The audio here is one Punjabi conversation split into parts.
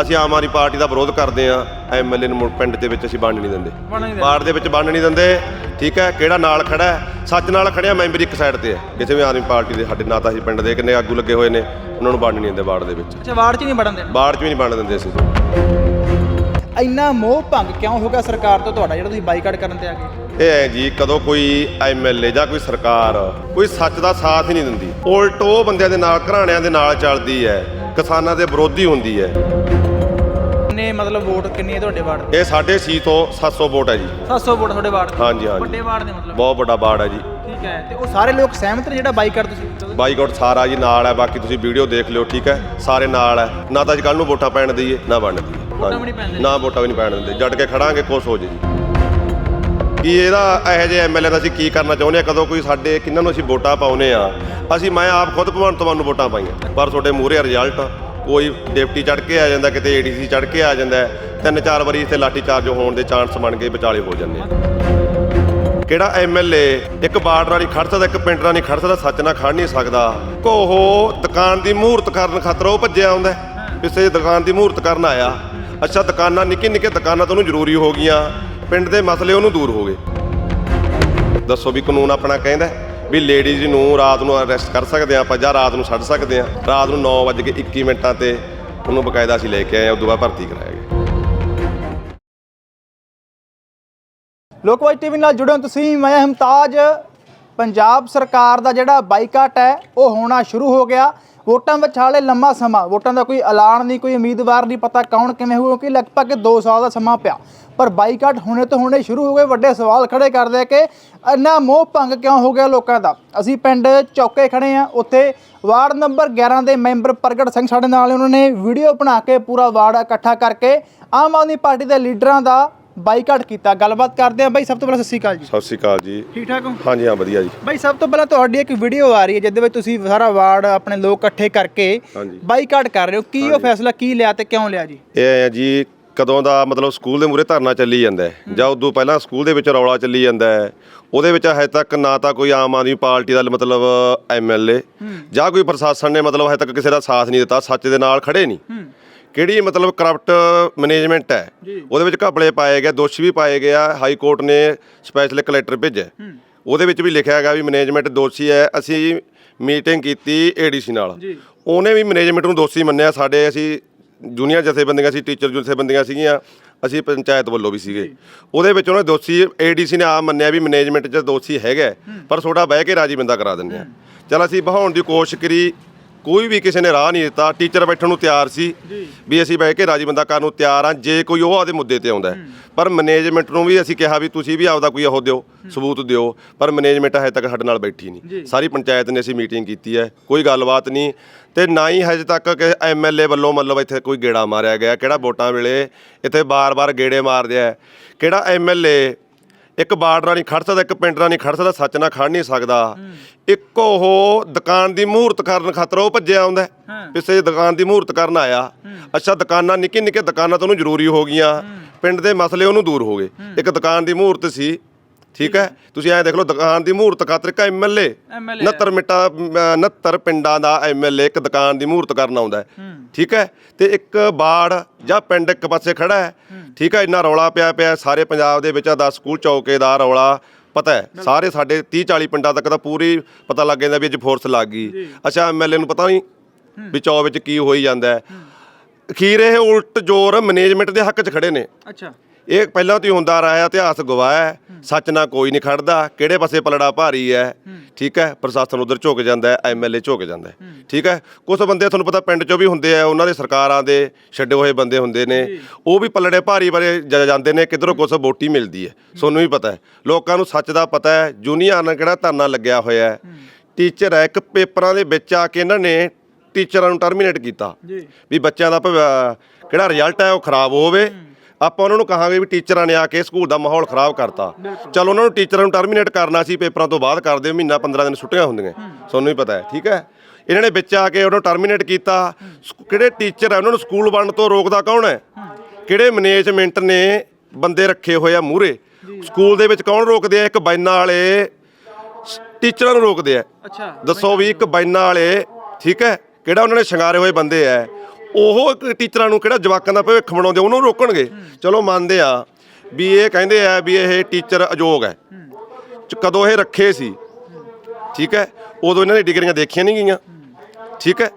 ਅਸੀਂ ਆਮ ਆਦਮੀ ਪਾਰਟੀ ਦਾ ਵਿਰੋਧ ਕਰਦੇ ਆ ਐਮਐਲਏ ਨੂੰ ਪਿੰਡ ਦੇ ਵਿੱਚ ਅਸੀਂ ਵੰਡ ਨਹੀਂ ਦਿੰਦੇ। ਵਾਰਡ ਦੇ ਵਿੱਚ ਵੰਡ ਨਹੀਂ ਦਿੰਦੇ। ਠੀਕ ਹੈ ਕਿਹੜਾ ਨਾਲ ਖੜਾ ਹੈ? ਸੱਚ ਨਾਲ ਖੜਿਆ ਮੈਂਬਰ ਇੱਕ ਸਾਈਡ ਤੇ ਹੈ। ਕਿਸੇ ਵੀ ਆਦਮੀ ਪਾਰਟੀ ਦੇ ਸਾਡੇ ਨਾਲ ਤਾਂ ਅਸੀਂ ਪਿੰਡ ਦੇ ਕਿੰਨੇ ਆਗੂ ਲੱਗੇ ਹੋਏ ਨੇ ਉਹਨਾਂ ਨੂੰ ਵੰਡ ਨਹੀਂ ਦਿੰਦੇ ਵਾਰਡ ਦੇ ਵਿੱਚ। ਅੱਛਾ ਵਾਰਡ 'ਚ ਨਹੀਂ ਦੇਣਾ ਵਾਰਡ 'ਚ ਵੀ ਨਹੀਂ ਵੰਡ ਦਿੰਦੇ ਅਸੀਂ। ਇੰਨਾ ਮੋਹ ਭੰਗ ਕਿਉਂ ਹੋ ਗਿਆ ਸਰਕਾਰ ਤੋਂ ਤੁਹਾਡਾ ਜਿਹੜਾ ਤੁਸੀਂ ਬਾਈਕਾਟ ਕਰਨ ਤੇ ਆ ਗਏ? ਇਹ ਹੈ ਜੀ ਕਦੋਂ ਕੋਈ ਐਮਐਲਏ ਜਾਂ ਕੋਈ ਸਰਕਾਰ ਕੋਈ ਸੱਚ ਦਾ ਸਾਥ ਹੀ ਨਹੀਂ ਦਿੰਦੀ। ਉਲਟ ਉਹ ਬੰਦਿਆਂ ਦੇ ਨਾਲ ਘਰਾਣਿਆਂ ਦੇ ਨਾਲ ਚੱਲਦੀ ਹੈ ਕਿਸਾਨਾਂ ਦੇ ਵਿਰੋਧੀ ਹੁੰਦੀ ਹੈ। ਕਿੰਨੇ ਮਤਲਬ ਵੋਟ ਕਿੰਨੀ ਹੈ ਤੁਹਾਡੇ ਵਾਰਡ ਇਹ ਸਾਡੇ ਸੀ ਤੋਂ 700 ਵੋਟ ਹੈ ਜੀ। 700 ਵੋਟ ਤੁਹਾਡੇ ਵਾਰਡ ਦੇ? ਹਾਂਜੀ, ਹਾਂਜੀ। ਵੱਡੇ ਵਾਰਡ ਦੇ ਮਤਲਬ? ਬਹੁਤ ਵੱਡਾ ਬਾੜ ਹੈ ਜੀ। ਠੀਕ ਹੈ ਤੇ ਉਹ ਸਾਰੇ ਲੋਕ ਸਹਿਮਤ ਨੇ ਜਿਹੜਾ ਬਾਈਕਾਟ ਤੁਸੀਂ? ਬਾਈਕਾਟ ਸਾਰਾ ਜੀ ਨਾਲ ਹੈ ਬਾਕੀ ਤੁਸੀਂ ਵੀਡੀਓ ਦੇਖ ਲਿਓ ਠੀਕ ਹੈ? ਸਾਰੇ ਨਾਲ ਹੈ। ਨਾ ਤਾਂ ਅੱਜ ਕੱਲ ਨੂੰ ਵੋਟਾਂ ਪੈਣ ਦਈਏ ਨਾ ਵੰਡ ਦਈਏ। ਨਾ ਵੋਟਾਂ ਵੀ ਨਹੀਂ ਪੈਣ ਦਿੰਦੇ। ਜੱਟ ਕੇ ਖੜਾਂਗੇ ਕੁਛ ਹੋ ਜੇ। ਜੀ ਕੀ ਇਹਦਾ ਇਹੋ ਜਿਹੇ ਐਮਐਲਏ ਦਾ ਅਸੀਂ ਕੀ ਕਰਨਾ ਚਾਹੁੰਦੇ ਆ? ਕਦੋਂ ਕੋਈ ਸਾਡੇ ਕਿੰਨਾਂ ਨੂੰ ਅਸੀਂ ਵੋਟਾਂ ਪਾਉਨੇ ਆ? ਅਸੀਂ ਮੈਂ ਆਪ ਖੁਦ ਭਗਵੰਤ ਮਾਨ ਨੂੰ ਵੋਟਾਂ ਪਾਈਆਂ। ਪਰ ਤੁਹਾਡੇ ਮੂਹਰੇ ਰਿਜ਼ਲਟ ਕੋਈ ਡਿਪਟੀ ਚੜ ਕੇ ਆ ਜਾਂਦਾ, ਕਿਤੇ ਏਡੀਸੀ ਚੜ ਕੇ ਆ ਜਾਂਦਾ, ਤਿੰਨ ਚਾਰ ਵਾਰੀ ਇੱਥੇ ਲਾਠੀ ਚਾਰਜ ਹੋਣ ਦੇ ਚਾਂਸ ਬਣ ਗਏ ਵਿਚਾਲੇ ਹੋ ਜਾਂਦੇ ਆ। ਕਿਹੜਾ ਐਮਐਲਏ ਇੱਕ ਬਾਰਡਰ ਵਾਲੀ ਖੜ ਸਕਦਾ, ਇੱਕ ਪਿੰਡ ਨਾਲ ਨਹੀਂ ਖੜ ਸਕਦਾ, ਸੱਚ ਨਾ ਖੜ ਨਹੀਂ ਸਕਦਾ। ਕੋ ਉਹ ਦੁਕਾਨ ਦੀ ਮੂਹਰਤ ਕਰਨ ਖਾਤਰ ਉਹ ਭੱਜਿਆ ਆਉਂਦਾ ਹੈ। ਕਿਸੇ ਦੁਕਾਨ ਦੀ ਮੂਹਰਤ ਕਰਨ ਆਇਆ। ਅੱਛਾ, ਦੁਕਾਨਾਂ, ਨਿੱਕੀ ਨਿੱਕੀ ਦੁਕਾਨਾਂ ਤੋਂ ਉਹਨੂੰ ਜ਼ਰੂਰੀ ਹੋ ਗਈਆਂ। ਪਿੰਡ ਦੇ ਮਸਲੇ ਉਹਨੂੰ ਦੂਰ ਹੋ ਗਏ। ਦੱਸੋ ਵੀ ਕਾਨੂੰਨ ਆਪਣਾ ਕਹਿੰਦਾ ਵੀ ਲੇਡੀਜ਼ ਨੂੰ ਰਾਤ ਨੂੰ ਅਰੈਸਟ ਕਰ ਸਕਦੇ ਆ ਆਪਾਂ ਜਾਂ ਰਾਤ ਨੂੰ ਛੱਡ ਸਕਦੇ ਆ ਰਾਤ ਨੂੰ 9:21 ਮਿੰਟਾਂ ਤੇ ਉਹਨੂੰ ਬਕਾਇਦਾ ਅਸੀਂ ਲੈ ਕੇ ਆਏ ਆ ਉਦੋਂ ਬਾਅਦ ਭਰਤੀ ਕਰਾਇਆ ਗਿਆ। ਲੋਕਵਾਈ ਟੀਵੀ ਨਾਲ ਜੁੜੇ ਹੋ ਤੁਸੀਂ, ਮੈਂ ਹਮਤਾਜ। ਪੰਜਾਬ ਸਰਕਾਰ ਦਾ ਜਿਹੜਾ ਬਾਈਕਾਟ ਹੈ, ਉਹ ਹੋਣਾ ਸ਼ੁਰੂ ਹੋ ਗਿਆ। ਵੋਟਾਂ ਵਿੱਚ ਹਾਲੇ ਲੰਮਾ ਸਮਾਂ, ਵੋਟਾਂ ਦਾ ਕੋਈ ਐਲਾਨ ਨਹੀਂ, ਕੋਈ ਉਮੀਦਵਾਰ ਨਹੀਂ ਪਤਾ ਕੌਣ ਕਿਵੇਂ ਹੋਊ ਕਿ ਲਗਭਗ 2 ਸਾਲ ਦਾ ਸਮਾਂ ਪਿਆ। ਪਰ ਬਾਈਕਾਟ ਹੋਣੇ ਤੋਂ ਹੋਣੇ ਸ਼ੁਰੂ ਹੋ ਗਏ ਵੱਡੇ ਸਵਾਲ ਖੜੇ ਕਰਦੇ ਆ ਕਿ ਇੰਨਾ ਮੋਹ ਭੰਗ ਕਿਉਂ ਹੋ ਗਿਆ ਲੋਕਾਂ ਦਾ? ਅਸੀਂ ਪਿੰਡ ਚੌਕੇ ਖੜੇ ਆ ਉੱਥੇ ਵਾਰਡ ਨੰਬਰ 11 ਦੇ ਮੈਂਬਰ ਪ੍ਰਗਟ ਸਿੰਘ ਸਾਡੇ ਨਾਲ ਉਹਨਾਂ ਨੇ ਵੀਡੀਓ ਬਣਾ ਕੇ ਪੂਰਾ ਵਾਰਡ ਇਕੱਠਾ ਕਰਕੇ ਆਮ ਆਦਮੀ ਪਾਰਟੀ ਦੇ ਲੀਡਰਾਂ ਦਾ ਬਾਈਕਾਟ ਕੀਤਾ। ਗੱਲਬਾਤ ਕਰਦੇ ਆ ਬਾਈ ਸਭ ਤੋਂ ਪਹਿਲਾਂ ਸਤਿ ਸ਼੍ਰੀ ਅਕਾਲ ਜੀ। ਸਤਿ ਸ਼੍ਰੀ ਅਕਾਲ ਜੀ। ਠੀਕ ਠਾਕ ਹੋ? ਹਾਂਜੀ ਹਾਂ ਵਧੀਆ ਜੀ। ਬਾਈ ਸਭ ਤੋਂ ਪਹਿਲਾਂ ਤੁਹਾਡੀ ਇੱਕ ਵੀਡੀਓ ਆ ਰਹੀ ਹੈ ਜਿਹਦੇ ਵਿੱਚ ਤੁਸੀਂ ਸਾਰਾ ਵਾਰਡ ਆਪਣੇ ਲੋਕ ਇਕੱਠੇ ਕਰਕੇ। ਬਾਈਕਾਟ ਕਰ ਰਹੇ ਹੋ। ਕੀ ਉਹ ਫੈਸਲਾ ਕੀ ਲਿਆ ਤੇ ਕਿਉਂ ਲਿਆ ਜੀ? ਇਹ ਹੈ ਜੀ ਕਦੋਂ ਦਾ ਮਤਲਬ ਸਕੂਲ ਦੇ ਮੂਰੇ ਧਰਨਾ ਚੱਲੀ ਜਾਂਦਾ ਹੈ ਜਾਂ ਉਦੋਂ ਪਹਿਲਾਂ ਸਕੂਲ ਦੇ ਵਿੱਚ ਰੌਲਾ ਚੱਲੀ ਜਾਂਦਾ ਹੈ ਉਹਦੇ ਵਿੱਚ ਹਜੇ ਤੱਕ ਨਾ ਤਾਂ ਕੋਈ ਆਮ ਆਦਮੀ ਪਾਰਟੀ ਦਾ ਮਤਲਬ ਐਮਐਲਏ ਜਾਂ ਕੋਈ ਪ੍ਰਸ਼ਾਸਨ ਨੇ ਮਤਲਬ ਹਜੇ ਤੱਕ ਕਿਸੇ ਦਾ ਸਾਥ ਨਹੀਂ ਦਿੱਤਾ ਸੱਚ ਦੇ ਨਾਲ ਖੜੇ ਨਹੀਂ। ਕਿਹੜੀ ਮਤਲਬ ਕਰਪਟ ਮੈਨੇਜਮੈਂਟ ਹੈ ਉਹਦੇ ਵਿੱਚ ਘਪਲੇ ਪਾਏ ਗਏ ਦੋਸ਼ੀ ਵੀ ਪਾਏ ਗਿਆ ਹਾਈ ਕੋਰਟ ਨੇ ਸਪੈਸ਼ਲ ਕਲੈਕਟਰ ਭੇਜਿਆ ਉਹਦੇ ਵਿੱਚ ਵੀ ਲਿਖਿਆ ਹੈਗਾ ਵੀ ਮੈਨੇਜਮੈਂਟ ਦੋਸ਼ੀ ਹੈ ਅਸੀਂ ਮੀਟਿੰਗ ਕੀਤੀ ਏਡੀਸੀ ਨਾਲ। ਉਹਨੇ ਵੀ ਮੈਨੇਜਮੈਂਟ ਨੂੰ ਦੋਸ਼ੀ ਮੰਨਿਆ ਸਾਡੇ ਅਸੀਂ ਜੂਨੀਅਰ ਜਥੇਬੰਦੀਆਂ ਸੀ, ਟੀਚਰ ਜਥੇਬੰਦੀਆਂ ਸੀਗੀਆਂ, ਅਸੀਂ ਪੰਚਾਇਤ ਵੱਲੋਂ ਵੀ ਸੀਗੇ। ਉਹਦੇ ਵਿੱਚ ਉਹਨੇ ਦੋਸ਼ੀ ਏਡੀਸੀ ਨੇ ਆਪ ਮੰਨਿਆ ਵੀ ਮੈਨੇਜਮੈਂਟ 'ਚ ਦੋਸ਼ੀ ਹੈਗਾ ਪਰ ਤੁਹਾਡਾ ਬਹਿ ਕੇ ਰਾਜੀ ਬੰਦਾ ਕਰਾ ਦਿੰਦੇ ਆ। ਚਲ ਅਸੀਂ ਬਹਾਉਣ ਦੀ ਕੋਸ਼ਿਸ਼ ਕਰੀ ਕੋਈ ਵੀ ਕਿਸੇ ਨੇ ਰਾਹ ਨਹੀਂ ਦਿੱਤਾ ਟੀਚਰ ਬੈਠਣ ਨੂੰ ਤਿਆਰ ਸੀ ਵੀ ਅਸੀਂ ਬਹਿ ਕੇ ਰਾਜੀ ਬੰਦਾ ਕਰਨ ਨੂੰ ਤਿਆਰ ਆ ਜੇ ਕੋਈ ਉਹ ਆਦੇ ਮੁੱਦੇ ਤੇ ਆਉਂਦਾ। ਪਰ ਮੈਨੇਜਮੈਂਟ ਨੂੰ ਵੀ ਅਸੀਂ ਕਿਹਾ ਵੀ ਤੁਸੀਂ ਵੀ ਆਪਦਾ ਕੋਈ ਉਹ ਦਿਓ ਸਬੂਤ ਦਿਓ ਪਰ ਮੈਨੇਜਮੈਂਟ ਹਜੇ ਤੱਕ ਸਾਡੇ ਨਾਲ ਬੈਠੀ ਨਹੀਂ। ਸਾਰੀ ਪੰਚਾਇਤ ਨੇ ਅਸੀਂ ਮੀਟਿੰਗ ਕੀਤੀ ਹੈ ਕੋਈ ਗੱਲਬਾਤ ਨਹੀਂ। ਤੇ ਨਾ ਹੀ ਹਜੇ ਤੱਕ ਕਿ ਐਮਐਲਏ ਵੱਲੋਂ ਮਤਲਬ ਇੱਥੇ ਕੋਈ ਗੇੜਾ ਮਾਰਿਆ ਗਿਆ ਕਿਹੜਾ ਵੋਟਾਂ ਵੇਲੇ ਇੱਥੇ ਬਾਰ-ਬਾਰ ਗੇੜੇ ਮਾਰਦੇ ਆ। ਕਿਹੜਾ ਐਮਐਲਏ ਇੱਕ ਬਾਰਡਰ ਨਹੀਂ ਖੜ ਸਕਦਾ ਇੱਕ ਪਿੰਡ ਨਾਲ ਨਹੀਂ ਖੜ ਸਕਦਾ ਸੱਚ ਨਾਲ ਖੜ ਨਹੀਂ ਸਕਦਾ। ਇੱਕ ਉਹ ਦੁਕਾਨ ਦੀ ਮੂਹਰਤ ਕਰਨ ਖਾਤਰ ਉਹ ਭੱਜਿਆ ਆਉਂਦਾ। ਕਿਸੇ ਦੁਕਾਨ ਦੀ ਮੂਹਰਤ ਕਰਨ ਆਇਆ। ਅੱਛਾ ਦੁਕਾਨਾਂ ਨਿੱਕੀ ਨਿੱਕੀ ਦੁਕਾਨਾਂ ਤੋਂ ਉਹਨੂੰ ਜ਼ਰੂਰੀ ਹੋ ਗਈਆਂ। ਪਿੰਡ ਦੇ ਮਸਲੇ ਉਹਨੂੰ ਦੂਰ ਹੋ ਗਏ। ਇੱਕ ਦੁਕਾਨ ਦੀ ਮੂਹਰਤ ਸੀ ਠੀਕ ਹੈ? ਤੁਸੀਂ ਐਂ ਦੇਖ ਲਓ ਦੁਕਾਨ ਦੀ ਮੂਹਰਤ ਖਾਤਰ ਇੱਕ ਐਮਐਲਏ MLA 69 ਮਿੰਟਾਂ 69 ਪਿੰਡਾਂ ਦਾ ਐਮਐਲਏ ਇੱਕ ਦੁਕਾਨ ਦੀ ਮੂਹਰਤ ਕਰਨ ਆਉਂਦਾ ਹੈ। ਠੀਕ ਹੈ? ਤੇ ਇੱਕ ਬਾੜ ਜਾਂ ਪਿੰਡ ਇੱਕ ਪਾਸੇ ਖੜਾ ਹੈ। ਠੀਕ ਹੈ? ਇੰਨਾ ਰੌਲਾ ਪਿਆ ਪਿਆ ਸਾਰੇ ਪੰਜਾਬ ਦੇ ਵਿੱਚ 10 ਸਕੂਲ ਚੌਕੇ ਦਾ ਰੌਲਾ ਪਤਾ ਹੈ। ਸਾਰੇ ਸਾਡੇ 30 40 ਪਿੰਡਾਂ ਤੱਕ ਤਾਂ ਪੂਰੀ ਪਤਾ ਲੱਗ ਜਾਂਦਾ ਵੀ ਅੱਜ ਫੋਰਸ ਲੱਗ ਗਈ। ਅੱਛਾ ਐਮਐਲਏ ਨੂੰ ਪਤਾ ਨਹੀਂ ਵੀ ਚੌ ਵਿੱਚ ਕੀ ਹੋਈ ਜਾਂਦਾ ਹੈ। ਅਖੀਰ ਇਹ ਉਲਟ ਜ਼ੋਰ ਮੈਨੇਜਮੈਂਟ ਦੇ ਹੱਕ 'ਚ ਖੜੇ ਨੇ। ਅੱਛਾ। ਇਹ ਪਹਿਲਾਂ ਤੋਂ ਹੀ ਹੁੰਦਾ ਰਿਹਾ ਇਤਿਹਾਸ ਗਵਾਹ ਹੈ ਸੱਚ ਨਾਲ ਕੋਈ ਨਹੀਂ ਖੜਦਾ ਕਿਹੜੇ ਪਾਸੇ ਪਲੜਾ ਭਾਰੀ ਹੈ ਠੀਕ ਹੈ ਪ੍ਰਸ਼ਾਸਨ ਉਧਰ ਝੁਕ ਜਾਂਦਾ ਹੈ ਐਮਐਲਏ ਝੁਕ ਜਾਂਦਾ ਹੈ ਠੀਕ ਹੈ ਕੁਝ ਬੰਦੇ ਤੁਹਾਨੂੰ ਪਤਾ ਪਿੰਡ 'ਚੋਂ ਵੀ ਹੁੰਦੇ ਆ ਉਹਨਾਂ ਦੇ ਸਰਕਾਰਾਂ ਦੇ ਛੱਡੇ ਹੋਏ ਬੰਦੇ ਹੁੰਦੇ ਨੇ ਉਹ ਵੀ ਪਲੜੇ ਭਾਰੀ ਬਾਰੇ ਜਾਂਦੇ ਨੇ ਕਿਧਰੋਂ ਕੁਛ ਵੋਟੀ ਮਿਲਦੀ ਹੈ ਤੁਹਾਨੂੰ ਵੀ ਪਤਾ ਹੈ ਲੋਕਾਂ ਨੂੰ ਸੱਚ ਦਾ ਪਤਾ ਹੈ ਜੂਨੀਅਰ ਨਾਲ ਕਿਹੜਾ ਧਰਨਾ ਲੱਗਿਆ ਹੋਇਆ ਹੈ ਟੀਚਰ ਹੈ ਇੱਕ ਪੇਪਰਾਂ ਦੇ ਵਿੱਚ ਆ ਕੇ ਇਹਨਾਂ ਨੇ ਟੀਚਰਾਂ ਨੂੰ ਟਰਮੀਨੇਟ ਕੀਤਾ ਜੀ। ਵੀ ਬੱਚਿਆਂ ਦਾ ਕਿਹੜਾ ਰਿਜ਼ਲਟ ਹੈ ਉਹ ਖਰਾਬ ਹੋਵੇ ਆਪਾਂ ਉਹਨਾਂ ਨੂੰ ਕਹਾਂਗੇ ਵੀ ਟੀਚਰਾਂ ਨੇ ਆ ਕੇ ਸਕੂਲ ਦਾ ਮਾਹੌਲ ਖਰਾਬ ਕਰਤਾ। ਚਲ ਉਹਨਾਂ ਨੂੰ ਟੀਚਰਾਂ ਨੂੰ ਟਰਮੀਨੇਟ ਕਰਨਾ ਸੀ ਪੇਪਰਾਂ ਤੋਂ ਬਾਅਦ ਕਰਦੇ ਮਹੀਨਾ 15 ਦਿਨ ਛੁੱਟੀਆਂ ਹੁੰਦੀਆਂ। ਤੁਹਾਨੂੰ ਵੀ ਪਤਾ ਹੈ ਠੀਕ ਹੈ? ਇਹਨਾਂ ਨੇ ਵਿੱਚ ਆ ਕੇ ਉਹਨੂੰ ਟਰਮੀਨੇਟ ਕੀਤਾ। ਕਿਹੜੇ ਟੀਚਰ ਹੈ ਉਹਨਾਂ ਨੂੰ ਸਕੂਲ ਬਣਨ ਤੋਂ ਰੋਕਦਾ ਕੌਣ ਹੈ? ਕਿਹੜੇ ਮੈਨੇਜਮੈਂਟ ਨੇ ਬੰਦੇ ਰੱਖੇ ਹੋਏ ਆ ਮੂਹਰੇ? ਸਕੂਲ ਦੇ ਵਿੱਚ ਕੌਣ ਰੋਕਦੇ ਆ? ਇੱਕ ਬਾਈਨਾਂ ਵਾਲੇ ਟੀਚਰਾਂ ਨੂੰ ਰੋਕਦੇ ਆ। ਅੱਛਾ ਦੱਸੋ ਵੀ ਇੱਕ ਬਾਈਨਾਂ ਵਾਲੇ ਠੀਕ ਹੈ? ਕਿਹੜਾ ਉਹਨਾਂ ਨੇ ਸ਼ਿੰਗਾਰੇ ਹੋਏ ਬੰਦੇ ਐ ਉਹ ਇੱਕ ਟੀਚਰਾਂ ਨੂੰ ਕਿਹੜਾ ਜਵਾਕਾਂ ਦਾ ਭਵਿੱਖ ਬਣਾਉਂਦੇ, ਉਹਨੂੰ ਰੋਕਣਗੇ। ਚਲੋ ਮੰਨਦੇ ਆ ਵੀ ਇਹ ਕਹਿੰਦੇ ਆ ਵੀ ਇਹ ਟੀਚਰ ਅਯੋਗ ਹੈ। ਕਦੋਂ ਇਹ ਰੱਖੇ ਸੀ? ਠੀਕ ਹੈ? ਉਦੋਂ ਇਹਨਾਂ ਨੇ ਡਿਗਰੀਆਂ ਦੇਖੀਆਂ ਨਹੀਂ ਗਈਆਂ। ਠੀਕ ਹੈ?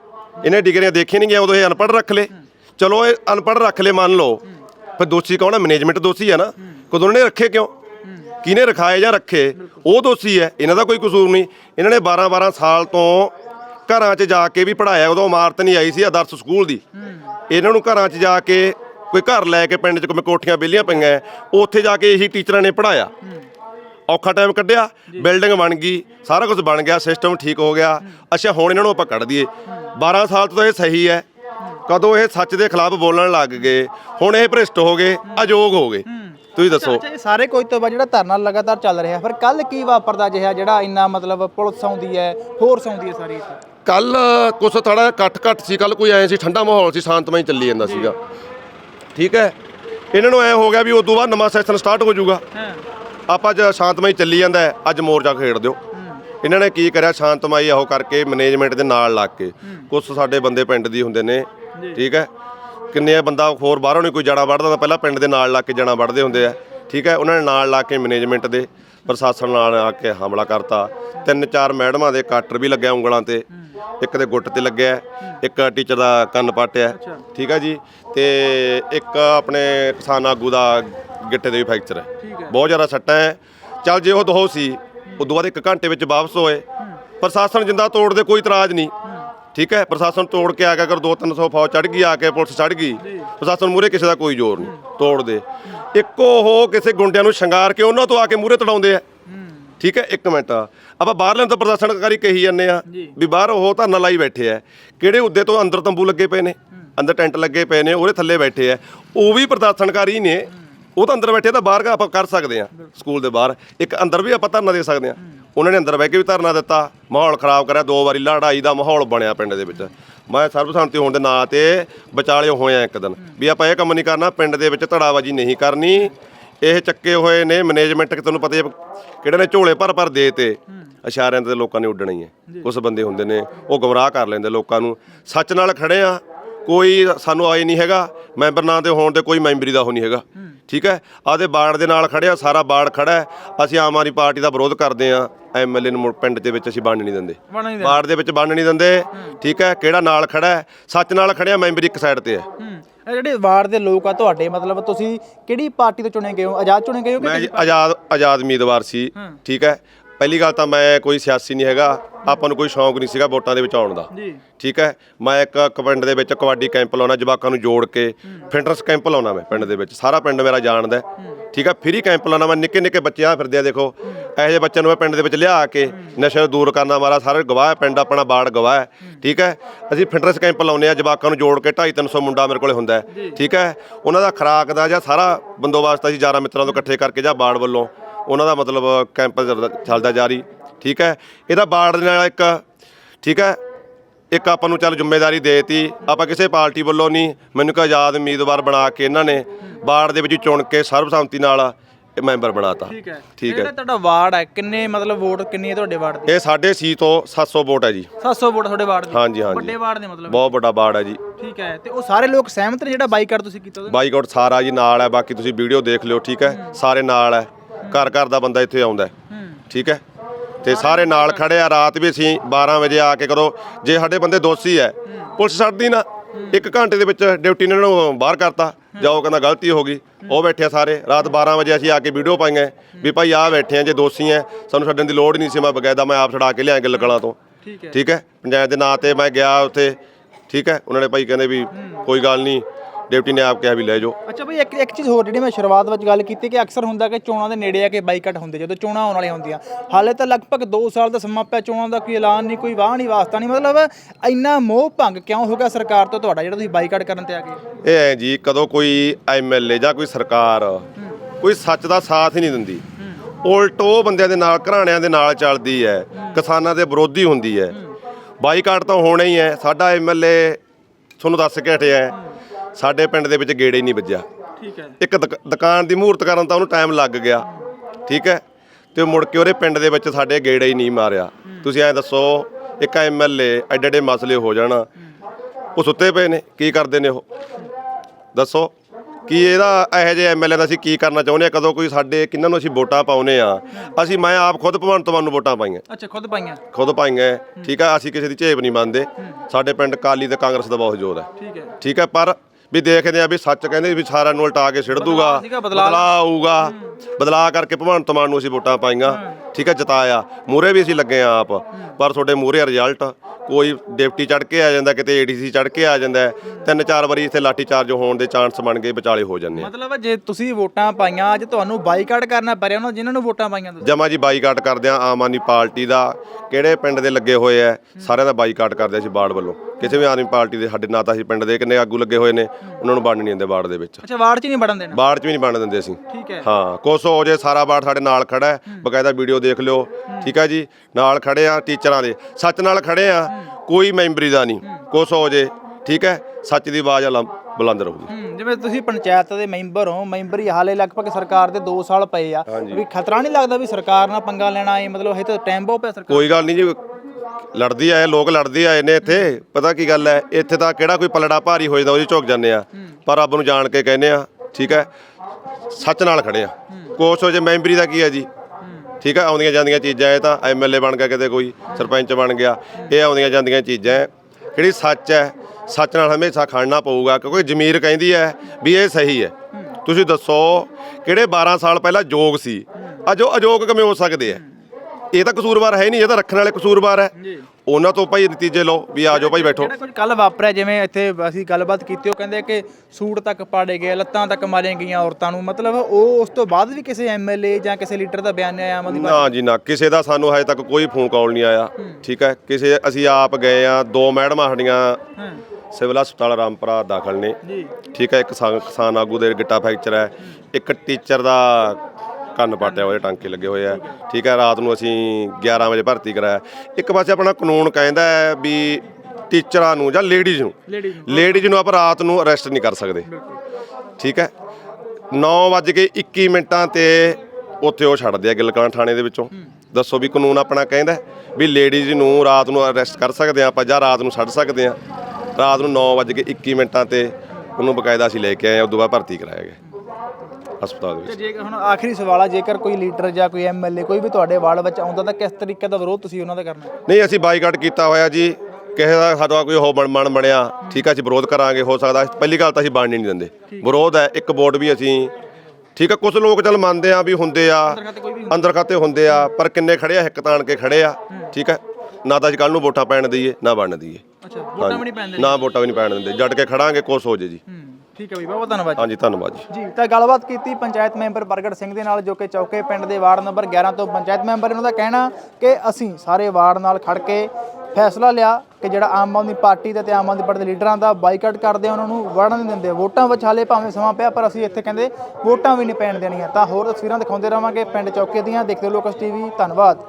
ਇਹਨੇ ਡਿਗਰੀਆਂ ਦੇਖੀਆਂ ਨਹੀਂ ਗਈਆਂ, ਉਦੋਂ ਇਹ ਅਨਪੜ੍ਹ ਰੱਖ ਲਏ। ਚਲੋ ਇਹ ਅਨਪੜ੍ਹ ਰੱਖ ਲਏ ਮੰਨ ਲਓ। ਫਿਰ ਦੋਸ਼ੀ ਕੌਣ ਹੈ? ਮੈਨੇਜਮੈਂਟ ਦੋਸ਼ੀ ਹੈ ਨਾ। ਕਦੋਂ ਉਹਨੇ ਰੱਖੇ ਕਿਉਂ? ਕਿਹਨੇ ਰਖਾਏ ਜਾਂ ਰੱਖੇ? ਉਹ ਦੋਸ਼ੀ ਹੈ। ਇਹਨਾਂ ਦਾ ਕੋਈ ਕਸੂਰ ਨਹੀਂ। ਇਹਨਾਂ ਨੇ 12 12 ਸਾਲ ਤੋਂ ਘਰਾਂ 'ਚ ਜਾ ਕੇ ਵੀ ਪੜਾਇਆ ਉਦੋਂ ਇਮਾਰਤ ਨਹੀਂ ਆਈ ਸੀ ਆਦਰਸ਼ ਸਕੂਲ ਦੀ। ਇਹਨਾਂ ਨੂੰ ਘਰਾਂ 'ਚ ਜਾ ਕੇ ਕੋਈ ਘਰ ਲੈ ਕੇ ਪਿੰਡ 'ਚ ਕੋਈ ਕੋਠੀਆਂ ਵਿਹਲੀਆਂ ਪਈਆਂ ਉੱਥੇ ਜਾ ਕੇ ਇਹੀ ਟੀਚਰਾਂ ਨੇ ਪੜਾਇਆ ਔਖਾ ਟਾਈਮ ਕੱਢਿਆ ਬਿਲਡਿੰਗ ਬਣ ਗਈ ਸਾਰਾ ਕੁਝ ਬਣ ਗਿਆ ਸਿਸਟਮ ਠੀਕ ਹੋ ਗਿਆ। ਅੱਛਾ ਹੁਣ ਇਹਨਾਂ ਨੂੰ ਆਪਾਂ ਕੱਢ ਦਈਏ। 12 ਸਾਲ ਤੋਂ ਇਹ ਸਹੀ ਹੈ। ਕਦੋਂ ਇਹ ਸੱਚ ਦੇ ਖਿਲਾਫ ਬੋਲਣ ਲੱਗ ਗਏ ਹੁਣ ਇਹ ਭ੍ਰਿਸ਼ਟ ਹੋ ਗਏ ਅਯੋਗ ਹੋ ਗਏ। ਤੁਸੀਂ ਦੱਸੋ। ਅੱਛਾ ਇਹ ਸਾਰੇ ਕੋਈ ਤੋਂ ਬਾਅਦ ਜਿਹੜਾ ਧਰਨਾ ਲਗਾਤਾਰ ਚੱਲ ਰਿਹਾ ਫਿਰ ਕੱਲ ਕੀ ਵਾਪਰਦਾ ਜਿਹਾ ਜਿਹੜਾ ਇੰਨਾ ਮਤਲਬ ਪੁਲਿਸ ਆਉਂਦੀ ਹੈ ਫੋਰਸ ਆਉਂਦੀ ਹੈ ਸਾਰੀ ਕੱਲ ਕੁਛ ਥੋੜਾ ਘੱਟ ਘੱਟ ਸੀ ਕੱਲ ਕੋਈ ਐ ਸੀ ਠੰਡਾ ਮਾਹੌਲ ਸੀ ਸ਼ਾਂਤਮਈ ਚੱਲੀ ਜਾਂਦਾ ਸੀਗਾ। ਠੀਕ ਹੈ? ਇਹਨਾਂ ਨੂੰ ਐ ਹੋ ਗਿਆ ਵੀ ਉਦੋਂ ਬਾਅਦ ਨਵਾਂ ਸੈਸ਼ਨ ਸਟਾਰਟ ਹੋ ਜਾਊਗਾ। ਆਪਾਂ ਅੱਜ ਸ਼ਾਂਤਮਈ ਚੱਲੀ ਜਾਂਦਾ ਹੈ, ਅੱਜ ਮੋਰਚਾ ਖੇਡ ਦਿਓ। ਇਹਨਾਂ ਨੇ ਕੀ ਕਰਿਆ ਸ਼ਾਂਤਮਈ ਉਹ ਕਰਕੇ ਮੈਨੇਜਮੈਂਟ ਦੇ ਨਾਲ ਲੱਗ ਕੇ। ਕੁਝ ਸਾਡੇ ਬੰਦੇ ਪਿੰਡ ਦੀ ਹੁੰਦੇ ਨੇ। ਠੀਕ ਹੈ? ਕਿੰਨੇ ਬੰਦਾ ਹੋਰ ਬਾਹਰੋਂ ਨਹੀਂ ਕੋਈ ਜਾਣਾ ਵੜਦਾ ਤਾਂ ਪਹਿਲਾਂ ਪਿੰਡ ਦੇ ਨਾਲ ਲੱਗ ਕੇ ਜਾਣਾ ਵੜਦੇ ਹੁੰਦੇ ਆ। ਠੀਕ ਹੈ? ਉਹਨਾਂ ਨੇ ਨਾਲ ਲਾ ਕੇ ਮੈਨੇਜਮੈਂਟ ਦੇ ਪ੍ਰਸ਼ਾਸਨ ਨਾਲ ਆ ਕੇ ਹਮਲਾ ਕਰਤਾ। ਤਿੰਨ ਚਾਰ ਮੈਡਮਾਂ ਦੇ ਕਾਟਰ ਵੀ ਲੱਗਿਆ ਉਂਗਲਾਂ ਤੇ। ਇੱਕ ਦੇ ਗੁੱਟ ਤੇ ਲੱਗਿਆ ਇੱਕ ਟੀਚਰ ਦਾ ਕੰਨ ਪਾਟਿਆ। ਠੀਕ ਹੈ ਜੀ? ਤੇ ਇੱਕ ਆਪਣੇ ਕਿਸਾਨ ਆਗੂ ਦਾ ਗਿੱਟੇ ਦੇ ਵੀ ਫ੍ਰੈਕਚਰ ਹੈ। ਬਹੁਤ ਜ਼ਿਆਦਾ ਸੱਟਾਂ ਹੈ। ਚੱਲ ਜੇ ਉਹ ਦੋ ਸੀ ਉਦੋਂ ਬਾਅਦ ਇੱਕ ਘੰਟੇ ਵਿੱਚ ਵਾਪਸ ਹੋਏ। ਪ੍ਰਸ਼ਾਸਨ ਜਿੰਦਾ ਤੋੜਦੇ ਕੋਈ ਇਤਰਾਜ਼ ਨਹੀਂ। ਠੀਕ ਹੈ? ਪ੍ਰਸ਼ਾਸਨ ਤੋੜ ਕੇ ਆ ਗਿਆ ਅਗਰ 2-300 ਫੌਜ ਚੜ ਗਈ ਆ ਕੇ ਪੁਲਿਸ ਚੜ ਗਈ। ਪ੍ਰਸ਼ਾਸਨ ਮੂਰੇ ਕਿਸੇ ਦਾ ਕੋਈ ਜ਼ੋਰ ਨਹੀਂ। ਤੋੜ ਦੇ। ਇੱਕੋ ਉਹ ਕਿਸੇ ਗੁੰਡਿਆਂ ਨੂੰ ਸ਼ਿੰਗਾਰ ਕੇ ਉਹਨਾਂ ਤੋਂ ਆ ਕੇ ਮੂਰੇ ਤੜਾਉਂਦੇ ਆ। ਠੀਕ ਹੈ ਇੱਕ ਮਿੰਟ। ਆਪਾਂ ਬਾਹਰਲੇ ਤੋਂ ਪ੍ਰਸ਼ਾਸਨ ਅਧਿਕਾਰੀ ਕਹੀ ਜਾਂਦੇ ਆ ਵੀ ਬਾਹਰ ਉਹ ਧਰਨਾ ਲਾਈ ਬੈਠੇ ਆ। ਕਿਹੜੇ ਉੱਦੇ ਤੋਂ ਅੰਦਰ ਤੰਬੂ ਲੱਗੇ ਪਏ ਨੇ? ਅੰਦਰ ਟੈਂਟ ਲੱਗੇ ਪਏ ਨੇ ਉਹਦੇ ਥੱਲੇ ਬੈਠੇ ਆ। ਉਹ ਵੀ ਪ੍ਰਸ਼ਾਸਨਕਾਰੀ ਨੇ। ਉਹ ਤਾਂ ਅੰਦਰ ਬੈਠੇ ਤਾਂ ਬਾਹਰ ਆਪਾਂ ਕਰ ਸਕਦੇ ਆ। ਸਕੂਲ ਦੇ ਬਾਹਰ। ਇੱਕ ਅੰਦਰ ਵੀ ਆਪਾਂ ਧਰਨਾ ਦੇ ਸਕਦੇ ਆ। ਉਹਨਾਂ ਨੇ ਅੰਦਰ ਬਹਿ ਕੇ ਵੀ ਧਰਨਾ ਦਿੱਤਾ। ਮਾਹੌਲ ਖਰਾਬ ਕਰਿਆ ਦੋ ਵਾਰੀ ਲੜਾਈ ਦਾ ਮਾਹੌਲ ਬਣਿਆ ਪਿੰਡ ਦੇ ਵਿੱਚ। ਮੈਂ ਸਰਬਸੰਮਤੀ ਹੋਣ ਦੇ ਨਾਂ ਤੇ ਵਿਚਾਲੇ ਹੋਇਆ ਇੱਕ ਦਿਨ। ਵੀ ਆਪਾਂ ਇਹ ਕੰਮ ਨਹੀਂ ਕਰਨਾ ਪਿੰਡ ਦੇ ਵਿੱਚ ਧੜਾਬਾਜੀ ਨਹੀਂ ਕਰਨੀ। ਇਹ ਚੱਕੇ ਹੋਏ ਨੇ ਮੈਨੇਜਮੈਂਟ ਕਿ ਤੁਹਾਨੂੰ ਪਤਾ ਹੀ ਹੈ ਕਿਹੜੇ ਨੇ ਝੋਲੇ ਭਰ ਭਰ ਦੇ ਤੇ ਇਸ਼ਾਰਿਆਂ ਤੇ ਲੋਕਾਂ ਨੇ ਉੱਡਣਾ ਹੀ ਹੈ ਕੁਝ ਬੰਦੇ ਹੁੰਦੇ ਨੇ ਉਹ ਗਮਰਾਹ ਕਰ ਲੈਂਦੇ ਲੋਕਾਂ ਨੂੰ। ਸੱਚ ਨਾਲ ਖੜੇ ਆ ਕੋਈ ਸਾਨੂੰ ਆਏ ਨਹੀਂ ਹੈਗਾ ਮੈਂਬਰ ਨਾਂ ਦੇ ਹੋਣ ਤੇ ਕੋਈ ਮੈਂਬਰੀ ਦਾ ਹੋ ਨਹੀਂ ਹੈਗਾ। ਠੀਕ ਹੈ? ਆਦੇ ਬਾੜ ਦੇ ਨਾਲ ਖੜਿਆ ਸਾਰਾ ਬਾੜ ਖੜਾ ਹੈ। ਅਸੀਂ ਆਮ ਆਦਮੀ ਪਾਰਟੀ ਦਾ ਵਿਰੋਧ ਕਰਦੇ ਆ ਐਮਐਲਏ ਨੂੰ ਪਿੰਡ ਦੇ ਵਿੱਚ ਅਸੀਂ ਵੰਡ ਨਹੀਂ ਦਿੰਦੇ। ਬਾੜ ਦੇ ਵਿੱਚ ਵੰਡ ਨਹੀਂ ਦਿੰਦੇ। ਠੀਕ ਹੈ? ਕਿਹੜਾ ਨਾਲ ਖੜਾ ਸੱਚ ਨਾਲ ਖੜਿਆ ਮੈਂਬਰ ਇੱਕ ਸਾਈਡ ਤੇ ਹੈ। ਜਿਹੜੇ ਵਾਰਡ ਦੇ ਲੋਕ ਆ ਤੁਹਾਡੇ ਮਤਲਬ ਤੁਸੀਂ ਕਿਹੜੀ ਪਾਰਟੀ ਤੋਂ ਚੁਣੇ ਗਏ ਹੋ? ਆਜ਼ਾਦ ਚੁਣੇ ਗਏ ਹੋ ਮੈਂ ਕਿ ਜੀ ਆਜ਼ਾਦ ਆਜ਼ਾਦ ਉਮੀਦਵਾਰ ਸੀ। ਠੀਕ ਹੈ? ਪਹਿਲੀ ਗੱਲ ਤਾਂ ਮੈਂ ਕੋਈ ਸਿਆਸੀ ਨਹੀਂ ਹੈਗਾ ਆਪਾਂ ਨੂੰ ਕੋਈ ਸ਼ੌਂਕ ਨਹੀਂ ਸੀਗਾ ਵੋਟਾਂ ਦੇ ਵਿੱਚ ਆਉਣ ਦਾ। ਜੀ। ਠੀਕ ਹੈ? ਮੈਂ ਇੱਕ ਪਿੰਡ ਦੇ ਵਿੱਚ ਕਬੱਡੀ ਕੈਂਪ ਲਾਉਣਾ ਜਵਾਕਾਂ ਨੂੰ ਜੋੜ ਕੇ ਫਿਟਨੈਸ ਕੈਂਪ ਲਾਉਣਾ ਮੈਂ ਪਿੰਡ ਦੇ ਵਿੱਚ। ਸਾਰਾ ਪਿੰਡ ਮੇਰਾ ਜਾਣਦਾ। ਠੀਕ ਹੈ? ਫ੍ਰੀ ਕੈਂਪ ਲਾਉਣਾ ਮੈਂ ਨਿੱਕੇ ਨਿੱਕੇ ਬੱਚੇ ਆ ਫਿਰਦੇ ਆ ਦੇਖੋ। ਇਹੋ ਜਿਹੇ ਬੱਚਿਆਂ ਨੂੰ ਮੈਂ ਪਿੰਡ ਦੇ ਵਿੱਚ ਲਿਆ ਕੇ ਨਸ਼ੇ ਨੂੰ ਦੂਰ ਕਰਨਾ ਮਾਰਾ ਸਾਰੇ ਗਵਾਹ ਪਿੰਡ ਆਪਣਾ ਬਾੜ ਗਵਾਹ ਹੈ। ਠੀਕ ਹੈ? ਅਸੀਂ ਫਿਟਨੈਸ ਕੈਂਪ ਲਾਉਨੇ ਆ ਜਵਾਕਾਂ ਨੂੰ ਜੋੜ ਕੇ 2.5 300 ਮੁੰਡਾ ਮੇਰੇ ਕੋਲੇ ਹੁੰਦਾ ਠੀਕ ਹੈ? ਉਹਨਾਂ ਦਾ ਖੁਰਾਕ ਦਾ ਜਾਂ ਸਾਰਾ ਬੰਦੋਬਸਤ ਅਸੀਂ ਯਾਰਾਂ ਮਿੱਤਰਾਂ ਤੋਂ ਇਕੱਠੇ ਕਰਕੇ ਜਾਂ ਬਾੜ ਵੱਲੋਂ ਉਹਨਾਂ ਦਾ ਮਤਲਬ ਕੈਂਪ ਚੱਲਦਾ- ਜਾਰੀ ਠੀਕ ਹੈ? ਇਹਦਾ ਬਾੜ ਦੇ ਨਾਲ ਇੱਕ ਠੀਕ ਹੈ? ਇੱਕ ਆਪਾਂ ਨੂੰ ਚੱਲ ਜ਼ਿੰਮੇਵਾਰੀ ਦੇਤੀ। ਆਪਾਂ ਕਿਸੇ ਪਾਰਟੀ ਵੱਲੋਂ ਨਹੀਂ ਮੈਨੂੰ ਕਿ ਆਜ਼ਾਦ ਉਮੀਦਵਾਰ ਬਣਾ ਕੇ ਇਹਨਾਂ ਨੇ ਬਾੜ ਦੇ ਵਿੱਚ ਚੁਣ ਕੇ ਸਰਬਸੰਮਤੀ ਨਾਲ ਇਹ ਮੈਂਬਰ ਬਣਾਤਾ। ਠੀਕ ਹੈ। ਠੀਕ ਜਿਹੜਾ ਤੁਹਾਡਾ ਵਾਰਡ ਹੈ ਕਿੰਨੇ ਮਤਲਬ ਵੋਟ ਕਿੰਨੀ ਹੈ ਤੁਹਾਡੇ ਵਾਰਡ ਦੀ? ਇਹ ਸਾਡੇ ਸੀ ਤੋਂ 700 ਵੋਟ ਹੈ ਜੀ। 700 ਵੋਟ ਤੁਹਾਡੇ ਵਾਰਡ ਦੀ? ਹਾਂਜੀ ਹਾਂਜੀ। ਵੱਡੇ ਵਾਰਡ ਦੇ ਮਤਲਬ? ਬਹੁਤ ਵੱਡਾ ਬਾੜ ਹੈ ਜੀ। ਠੀਕ ਹੈ ਤੇ ਉਹ ਸਾਰੇ ਲੋਕ ਸਹਿਮਤ ਨੇ ਜਿਹੜਾ ਬਾਈਕਾਟ ਤੁਸੀਂ ਕੀਤਾ ਬਾਈਕਾਟ ਸਾਰਾ ਜੀ ਨਾਲ ਹੈ ਬਾਕੀ ਤੁਸੀਂ ਵੀਡੀਓ ਦੇਖ ਲਿਓ ਠੀਕ ਹੈ? ਸਾਰੇ ਨਾਲ ਹੈ। ਘਰ ਘਰ ਦਾ ਬੰਦਾ ਇੱਥੇ ਆਉਂਦਾ ਹੈ। ਠੀਕ ਹੈ? ਤੇ ਸਾਰੇ ਨਾਲ ਖੜੇ ਆ ਰਾਤ ਵੀ ਅਸੀਂ 12 ਵਜੇ ਆ ਕੇ ਕਰੋ। ਜੇ ਸਾਡੇ ਬੰਦੇ ਦੋਸ਼ੀ ਹੈ ਪੁਲਿਸ ਛੱਡਦੀ ਨਾ ਇੱਕ ਘੰਟੇ ਦੇ ਵਿੱਚ ਡਿਊਟੀ ਨੇ ਇਹਨਾਂ ਨੂੰ ਬਾਹਰ ਕਰਤਾ। ਜਾਓ ਕਹਿੰਦਾ ਗਲਤੀ ਹੋ ਗਈ। ਉਹ ਬੈਠੇ ਆ ਸਾਰੇ। ਰਾਤ 12 ਵਜੇ ਅਸੀਂ ਆ ਕੇ ਵੀਡੀਓ ਪਾਈਆਂ ਵੀ ਭਾਈ ਆ ਬੈਠੇ ਆ ਜੇ ਦੋਸ਼ੀ ਹੈ ਸਾਨੂੰ ਛੱਡਣ ਦੀ ਲੋੜ ਨਹੀਂ ਸੀ। ਮੈਂ ਬਕਾਇਦਾ ਮੈਂ ਆਪ ਛਡਾ ਕੇ ਲਿਆ ਗਿੱਲ ਕਲਾਂ ਤੋਂ। ਠੀਕ ਹੈ। ਠੀਕ ਹੈ? ਪੰਚਾਇਤ ਦੇ ਨਾਂ ਤੇ ਮੈਂ ਗਿਆ ਉੱਥੇ। ਠੀਕ ਹੈ? ਉਹਨਾਂ ਨੇ ਭਾਈ ਕਹਿੰਦੇ ਵੀ ਕੋਈ ਗੱਲ ਨਹੀਂ। ਡਿਊਟੀ ਨੇ ਆਪ ਕਿਹਾ ਵੀ ਲੈ ਜਾਓ। ਅੱਛਾ ਬਈ ਇੱਕ ਇੱਕ ਚੀਜ਼ ਹੋਰ ਜਿਹੜੀ ਮੈਂ ਸ਼ੁਰੂਆਤ ਵਿੱਚ ਗੱਲ ਕੀਤੀ ਕਿ ਅਕਸਰ ਹੁੰਦਾ ਕਿ ਚੋਣਾਂ ਦੇ ਨੇੜੇ ਆ ਕੇ ਬਾਈਕਾਟ ਹੁੰਦੇ ਜਦੋਂ ਚੋਣਾਂ ਆਉਣ ਵਾਲੀਆਂ ਹੁੰਦੀਆਂ। ਹਾਲੇ ਤਾਂ ਲਗਭਗ 2 ਸਾਲ ਦਾ ਸਮਾਂ ਪਿਆ ਚੋਣਾਂ ਦਾ ਕੋਈ ਐਲਾਨ ਨਹੀਂ ਕੋਈ ਵਾਹ ਨਹੀਂ ਵਾਸਤਾ ਨਹੀਂ। ਮਤਲਬ ਇੰਨਾ ਮੋਹ ਭੰਗ ਕਿਉਂ ਹੋ ਗਿਆ ਸਰਕਾਰ ਤੋਂ ਤੁਹਾਡਾ ਜਿਹੜਾ ਤੁਸੀਂ ਬਾਈਕਾਟ ਕਰਨ ਤੇ ਆ ਗਏ? ਇਹ ਐ ਜੀ ਕਦੋਂ ਕੋਈ ਐਮਐਲਏ ਜਾਂ ਕੋਈ ਸਰਕਾਰ ਕੋਈ ਸੱਚ ਦਾ ਸਾਥ ਹੀ ਨਹੀਂ ਦਿੰਦੀ। ਉਲਟ ਉਹ ਬੰਦਿਆਂ ਦੇ ਨਾਲ ਘਰਾਣਿਆਂ ਦੇ ਨਾਲ ਚੱਲਦੀ ਹੈ ਕਿਸਾਨਾਂ ਦੇ ਵਿਰੋਧੀ ਹੁੰਦੀ ਹੈ। ਬਾਈਕਾਟ ਤਾਂ ਹੋਣਾ ਹੀ ਹੈ। ਸਾਡਾ ਐਮਐਲਏ ਤੁਹਾਨੂੰ ਦੱਸ ਕੇ ਹਟਿਆ ਹੈ, ਸਾਡੇ ਪਿੰਡ ਦੇ ਵਿੱਚ ਗੇੜੇ ਨਹੀਂ ਵੱਜਿਆ। ਠੀਕ ਹੈ। ਇੱਕ ਦੁਕ- ਦੁਕਾਨ ਦੀ ਮੂਹਰਤ ਕਰਨ ਤਾਂ ਉਹਨੂੰ ਟਾਈਮ ਲੱਗ ਗਿਆ। ਠੀਕ ਹੈ? ਤੇ ਮੁੜ ਕੇ ਉਹਦੇ ਪਿੰਡ ਦੇ ਵਿੱਚ ਸਾਡੇ ਗੇੜੇ ਹੀ ਨਹੀਂ ਮਾਰਿਆ। ਤੁਸੀਂ ਐਂ ਦੱਸੋ ਇੱਕ ਐਮਐਲਏ ਐਡੇ ਐਡੇ ਮਸਲੇ ਹੋ ਜਾਣ। ਉਹ ਸੁੱਤੇ ਪਏ ਨੇ ਕੀ ਕਰਦੇ ਨੇ ਉਹ? ਦੱਸੋ ਕੀ ਇਹਦਾ ਇਹੋ ਜਿਹੇ ਐਮਐਲਏ ਦਾ ਅਸੀਂ ਕੀ ਕਰਨਾ ਚਾਹੁੰਦੇ ਆ ਕਦੋਂ ਕੋਈ ਸਾਡੇ ਕਿੰਨਾਂ ਨੂੰ ਅਸੀਂ ਵੋਟਾਂ ਪਾਉਨੇ ਆ ਅਸੀਂ ਮੈਂ ਆਪ ਖੁਦ ਭਗਵੰਤ ਮਾਨ ਨੂੰ ਵੋਟਾਂ ਪਾਈਆਂ। ਅੱਛਾ ਖੁਦ ਪਾਈਆਂ? ਖੁਦ ਪਾਈਆਂ। ਠੀਕ ਆ ਅਸੀਂ ਕਿਸੇ ਦੀ ਝੇਪ ਨਹੀਂ ਮੰਨਦੇ। ਸਾਡੇ ਪਿੰਡ ਕਾਲੀ ਤੇ ਕਾਂਗਰਸ ਦਾ ਬਹੁਤ ਜ਼ੋਰ ਹੈ। ਠੀਕ ਹੈ। ਠੀਕ ਹੈ? ਪਰ ਵੀ ਦੇਖਦੇ ਆ ਵੀ ਸੱਚ ਕਹਿੰਦੇ ਵੀ ਸਾਰਿਆਂ ਨੂੰ ਉਲਟਾ ਕੇ ਛਿੜ ਦੂਗਾ। ਬਦਲਾ ਆਊਗਾ। ਬਦਲਾ ਕਰਕੇ ਭਗਵੰਤ ਮਾਨ ਨੂੰ ਅਸੀਂ ਵੋਟਾਂ ਪਾਈਆਂ। ਠੀਕ ਹੈ ਜਿਤਾਇਆ। ਮੂਰੇ ਵੀ ਅਸੀਂ ਲੱਗੇ ਆ ਆਪ। ਪਰ ਤੁਹਾਡੇ ਮੂਰੇ ਰਿਜ਼ਲਟ ਕੋਈ ਡਿਪਟੀ ਚੜ ਕੇ ਆ ਜਾਂਦਾ ਕਿਤੇ ਏਡੀਸੀ ਚੜ ਕੇ ਆ ਜਾਂਦਾ। ਤਿੰਨ ਚਾਰ ਵਾਰੀ ਇੱਥੇ ਲਾਠੀ ਚਾਰਜ ਹੋਣ ਦੇ ਚਾਂਸ ਬਣ ਗਏ ਵਿਚਾਲੇ ਹੋ ਜਾਂਦੇ ਆ। ਮਤਲਬ ਜੇ ਤੁਸੀਂ ਵੋਟਾਂ ਪਾਈਆਂ ਅੱਜ ਤੁਹਾਨੂੰ ਬਾਈਕਾਟ ਕਰਨਾ ਪੈ ਰਿਹਾ ਉਹਨਾਂ ਜਿਨ੍ਹਾਂ ਨੂੰ ਵੋਟਾਂ ਪਾਈਆਂ ਤੁਸੀਂ? ਜਮਾ ਜੀ ਬਾਈਕਾਟ ਕਰਦੇ ਆ ਆਮ ਆਦਮੀ ਪਾਰਟੀ ਦਾ। ਕਿਹੜੇ ਪਿੰਡ ਦੇ ਲੱਗੇ ਹੋਏ ਆ ਸਾਰਿਆਂ ਦਾ ਬਾਈਕਾਟ ਕਰਦੇ ਆ ਅਸੀਂ ਬਾੜ ਵੱਲੋਂ। ਕਿਸੇ ਵੀ ਆਦਮੀ ਪਾਰਟੀ ਦੇ ਸਾਡੇ ਨਾ ਤਾਂ ਅਸੀਂ ਪਿੰਡ ਦੇ ਕਿੰਨੇ ਆਗੂ ਲੱਗੇ ਹੋਏ ਨੇ ਉਹਨਾਂ ਨੂੰ ਵੰਡ ਨਹੀਂ ਦਿੰਦੇ ਬਾੜ ਦੇ ਵਿੱਚ। ਅੱਛਾ ਵਾਰਡ 'ਚ ਨਹੀਂ ਵੜਨ ਦੇਣਾ ਬਾੜ 'ਚ ਵੀ ਨਹੀਂ ਵੰਡ ਦਿੰਦੇ ਅਸੀਂ। ਠੀਕ ਹੈ। ਹਾਂ ਕੁਛ ਹੋ ਜੇ ਸਾਰਾ ਬਾੜ ਸਾਡੇ ਨਾਲ ਖੜਾ ਹੈ ਬਕਾਇਦਾ ਵੀਡੀਓ ਦੇਖ ਲਿਓ ਠੀਕ ਹੈ ਜੀ ਨਾਲ ਖੜੇ ਆ ਟੀਚਰਾਂ ਦੇ। ਸੱਚ ਨਾਲ ਖੜੇ ਆ ਕੋਈ ਮੈਂਬਰੀ ਦਾ ਨਹੀਂ। ਕੁਛ ਹੋ ਜੇ ਠੀਕ ਹੈ ਸੱਚ ਦੀ ਆਵਾਜ਼ ਅਲੰ- ਬੁਲੰਦ ਰਹੂਗੀ। ਹੂੰ, ਜਿਵੇਂ ਤੁਸੀਂ ਪੰਚਾਇਤ ਦੇ ਮੈਂਬਰ ਹੋ ਮੈਂਬਰ ਹਾਲੇ ਲਗਭਗ ਸਰਕਾਰ ਦੇ 2 ਸਾਲ ਪਏ ਆ ਵੀ ਖਤਰਾ ਨਹੀਂ ਲੱਗਦਾ ਵੀ ਸਰਕਾਰ ਨਾਲ ਪੰਗਾ ਲੈਣਾ ਹੈ ਮਤਲਬ ਇਹ ਤਾਂ ਟਾਈਮ ਬਹੁਤ ਪਿਆ ਸਰਕਾਰ ਕੋਈ ਗੱਲ ਨਹੀਂ ਜੀ ਲੜਦੀ ਆਏ, ਲੋਕ ਲੜਦੇ ਆਏ ਨੇ ਇੱਥੇ। ਪਤਾ ਕੀ ਗੱਲ ਹੈ, ਇੱਥੇ ਤਾਂ ਕਿਹੜਾ ਕੋਈ ਪਲੜਾ ਭਾਰੀ ਹੋ ਜਾਂਦਾ, ਉਹਦੀ ਝੁਕ ਜਾਂਦੇ ਆ। ਪਰ ਰੱਬ ਨੂੰ ਜਾਣ ਕੇ ਕਹਿੰਦੇ ਆ, ਠੀਕ ਹੈ, ਸੱਚ ਨਾਲ ਖੜੇ ਆ। ਕੋਸ਼ ਹੋ ਜੇ ਮੈਂਬਰੀ ਦਾ ਕੀ ਹੈ ਜੀ? ਠੀਕ ਹੈ, ਆਉਂਦੀਆਂ ਜਾਂਦੀਆਂ ਚੀਜ਼ਾਂ, ਇਹ ਤਾਂ ਐਮਐਲਏ ਬਣ ਗਿਆ ਕਿਤੇ ਕੋਈ, ਸਰਪੰਚ ਬਣ ਗਿਆ, ਇਹ ਆਉਂਦੀਆਂ ਜਾਂਦੀਆਂ ਚੀਜ਼ਾਂ। ਹੈ ਜਿਹੜੀ ਸੱਚ ਹੈ, ਸੱਚ ਨਾਲ ਹਮੇਸ਼ਾ ਖੜਨਾ ਪਊਗਾ, ਕਿਉਂਕਿ ਜ਼ਮੀਰ ਕਹਿੰਦੀ ਹੈ ਵੀ ਇਹ ਸਹੀ ਹੈ। ਤੁਸੀਂ ਦੱਸੋ, ਕਿਹੜੇ 12 ਸਾਲ ਪਹਿਲਾਂ ਜੋਗ ਸੀ? ਅੱਜ ਉਹ ਅਜੋਗ ਕਿਵੇਂ ਹੋ ਸਕਦੇ ਆ ਇਹ ਤਾਂ ਕਸੂਰਵਾਰ ਹੈ ਨਹੀਂ ਇਹ ਤਾਂ ਰੱਖਣ ਵਾਲੇ ਕਸੂਰਵਾਰ ਹੈ। ਉਹਨਾਂ ਤੋਂ ਭਾਈ ਨਤੀਜੇ ਲਓ ਵੀ ਆ ਜਾਓ ਭਾਈ ਬੈਠੋ। ਜਿਹੜਾ ਕੁਝ ਕੱਲ ਵਾਪਰਿਆ ਜਿਵੇਂ ਇੱਥੇ ਅਸੀਂ ਗੱਲਬਾਤ ਕੀਤੀ ਉਹ ਕਹਿੰਦੇ ਕਿ ਸੂਟ ਤੱਕ ਪਾੜੇ ਗਏ ਲੱਤਾਂ ਤੱਕ ਮਾਰੀਆਂ ਗਈਆਂ ਔਰਤਾਂ ਨੂੰ। ਮਤਲਬ ਉਹ ਉਸ ਤੋਂ ਬਾਅਦ ਵੀ ਕਿਸੇ ਐਮਐਲਏ ਜਾਂ ਕਿਸੇ ਲੀਡਰ ਦਾ ਬਿਆਨ ਆਇਆ ਆਮ ਆਦਮੀ ਨਾ ਜੀ ਨਾ। ਕਿਸੇ ਦਾ ਸਾਨੂੰ ਹਜੇ ਤੱਕ ਕੋਈ ਫੋਨ ਕਾਲ ਨਹੀਂ ਆਇਆ। ਠੀਕ ਹੈ ਕਿਸੇ ਅਸੀਂ ਆਪ ਗਏ ਆ ਦੋ ਮੈਡਮਾਂ ਸਾਡੀਆਂ ਸਿਵਲ ਹਸਪਤਾਲ ਰਾਮਪੁਰਾ ਦਾਖਲ ਨੇ। ਠੀਕ ਹੈ ਇੱਕ ਕਿਸਾਨ ਕਿਸਾਨ ਆਗੂ ਦੇ ਗਿੱਟਾ ਫ੍ਰੈਕਚਰ ਹੈ ਇੱਕ ਟੀਚਰ ਦਾ ਕੰਨ ਪਾਟਿਆ ਉਹਦੇ ਟਾਂਕੇ ਲੱਗੇ ਹੋਏ ਆ। ਠੀਕ ਹੈ ਰਾਤ ਨੂੰ ਅਸੀਂ 11 ਵਜੇ ਭਰਤੀ ਕਰਾਇਆ। ਇੱਕ ਪਾਸੇ ਆਪਣਾ ਕਾਨੂੰਨ ਕਹਿੰਦਾ ਹੈ ਵੀ ਟੀਚਰਾਂ ਨੂੰ ਜਾਂ ਲੇਡੀਜ਼ ਨੂੰ ਲੇਡੀ ਲੇਡੀਜ਼ ਨੂੰ ਆਪਾਂ ਰਾਤ ਨੂੰ ਅਰੈਸਟ ਨਹੀਂ ਕਰ ਸਕਦੇ। ਠੀਕ ਹੈ 9:21 ਮਿੰਟਾਂ ਤੇ ਉੱਥੇ ਉਹ ਛੱਡਦੇ ਆ ਗਿਲਕਾਂ ਥਾਣੇ ਦੇ ਵਿੱਚੋਂ। ਦੱਸੋ ਵੀ ਕਾਨੂੰਨ ਆਪਣਾ ਕਹਿੰਦਾ ਵੀ ਲੇਡੀਜ਼ ਨੂੰ ਰਾਤ ਨੂੰ ਅਰੈਸਟ ਕਰ ਸਕਦੇ ਆ ਆਪਾਂ ਜਾਂ ਰਾਤ ਨੂੰ ਛੱਡ ਸਕਦੇ ਆ ਰਾਤ ਨੂੰ 9:21 ਮਿੰਟਾਂ ਤੇ ਉਹਨੂੰ ਬਕਾਇਦਾ ਅਸੀਂ ਲੈ ਕੇ ਆਏ ਉਸ ਤੋਂ ਬਾਅਦ ਭਰਤੀ ਕਰਾਇਆ ਗਿਆ। ਹਸਪਤਾਲ ਦੇ ਤੇ ਵਿੱਚ। ਜੇ ਹੁਣ ਆਖਰੀ ਸਵਾਲ ਆ ਜੇਕਰ ਕੋਈ ਲੀਡਰ ਜਾਂ ਕੋਈ ਐਮਐਲਏ ਕੋਈ ਵੀ ਤੁਹਾਡੇ ਵਾਰਡ ਵਿੱਚ ਆਉਂਦਾ ਤਾਂ ਕਿਸ ਤਰੀਕੇ ਦਾ ਵਿਰੋਧ ਤੁਸੀਂ ਉਹਨਾਂ ਦਾ ਕਰਨਾ? ਨਹੀਂ ਅਸੀਂ ਬਾਈਕਾਟ ਕੀਤਾ ਹੋਇਆ ਜੀ। ਕਿਸੇ ਦਾ ਸਾਡਾ ਕੋਈ ਹੋ ਮਨ ਮਨ ਬਣਿਆ ਠੀਕ ਹੈ ਅਸੀਂ ਵਿਰੋਧ ਕਰਾਂਗੇ ਹੋ ਸਕਦਾ। ਪਹਿਲੀ ਗੱਲ ਤਾਂ ਅਸੀਂ ਬਣਨ ਹੀ ਨਹੀਂ ਦਿੰਦੇ। ਵਿਰੋਧ ਹੈ ਇੱਕ ਵੋਟ ਵੀ ਅਸੀਂ ਠੀਕ ਹੈ ਕੁਝ ਲੋਕ ਚੱਲ ਮੰਨਦੇ ਆ ਵੀ ਹੁੰਦੇ ਆ ਅੰਦਰ ਖਾਤੇ ਹੁੰਦੇ ਆ। ਪਰ ਕਿੰਨੇ ਖੜੇ ਆ ਹਿੱਕ ਤਾਣ ਕੇ ਖੜੇ ਆ ਠੀਕ ਹੈ ਨਾ ਤਾਂ ਅਸੀਂ ਕੱਲ ਨੂੰ ਵੋਟਾਂ ਪੈਣ ਦਈਏ ਨਾ ਬਣਨ ਦਈਏ। ਅੱਛਾ ਵੋਟਾਂ ਵੀ ਨਹੀਂ ਪੈਂਦੇ ਨਾ ਵੋਟਾਂ ਵੀ ਨਹੀਂ ਪੈਣ ਦਿੰਦੇ। ਜੱਟ ਕੇ ਖੜਾਂਗੇ ਕੁਛ ਹੋ ਜੇ ਜੀ। ਠੀਕ ਹੈ ਬਈ ਬਹੁਤ ਧੰਨਵਾਦ ਜੀ। ਹਾਂਜੀ ਧੰਨਵਾਦ ਜੀ। ਜੀ ਤਾਂ ਗੱਲਬਾਤ ਕੀਤੀ ਪੰਚਾਇਤ ਮੈਂਬਰ ਪ੍ਰਗਟ ਸਿੰਘ ਦੇ ਨਾਲ ਜੋ ਕਿ ਚੌਕੇ ਪਿੰਡ ਦੇ ਵਾਰਡ ਨੰਬਰ 11 ਤੋਂ ਪੰਚਾਇਤ ਮੈਂਬਰ ਇਹਨਾਂ ਦਾ ਕਹਿਣਾ ਕਿ ਅਸੀਂ ਸਾਰੇ ਵਾਰਡ ਨਾਲ ਖੜ ਕੇ ਫੈਸਲਾ ਲਿਆ ਕਿ ਜਿਹੜਾ ਆਮ ਆਦਮੀ ਪਾਰਟੀ ਦਾ ਤੇ ਆਮ ਆਦਮੀ ਪਾਰਟੀ ਦੇ ਲੀਡਰਾਂ ਦਾ ਬਾਈਕਾਟ ਕਰਦੇ ਆ ਉਹਨਾਂ ਨੂੰ ਵੜਨ ਨਹੀਂ ਦਿੰਦੇ। ਵੋਟਾਂ ਵਿੱਚ ਹਾਲੇ ਭਾਵੇਂ ਸਮਾਂ ਪਿਆ ਪਰ ਅਸੀਂ ਇੱਥੇ ਕਹਿੰਦੇ ਵੋਟਾਂ ਵੀ ਨਹੀਂ ਪੈਣ ਦੇਣੀਆਂ। ਤਾਂ ਹੋਰ ਤਸਵੀਰਾਂ ਦਿਖਾਉਂਦੇ ਰਵਾਂਗੇ ਪਿੰਡ ਚੌਕੇ ਦੀਆਂ। ਦੇਖਦੇ ਲੋਕਸ ਟੀਵੀ ਧੰਨਵਾਦ।